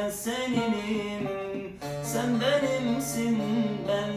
ben seninim. Sen benimsin ben seninim